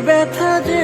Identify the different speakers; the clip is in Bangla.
Speaker 1: ব্যথা যে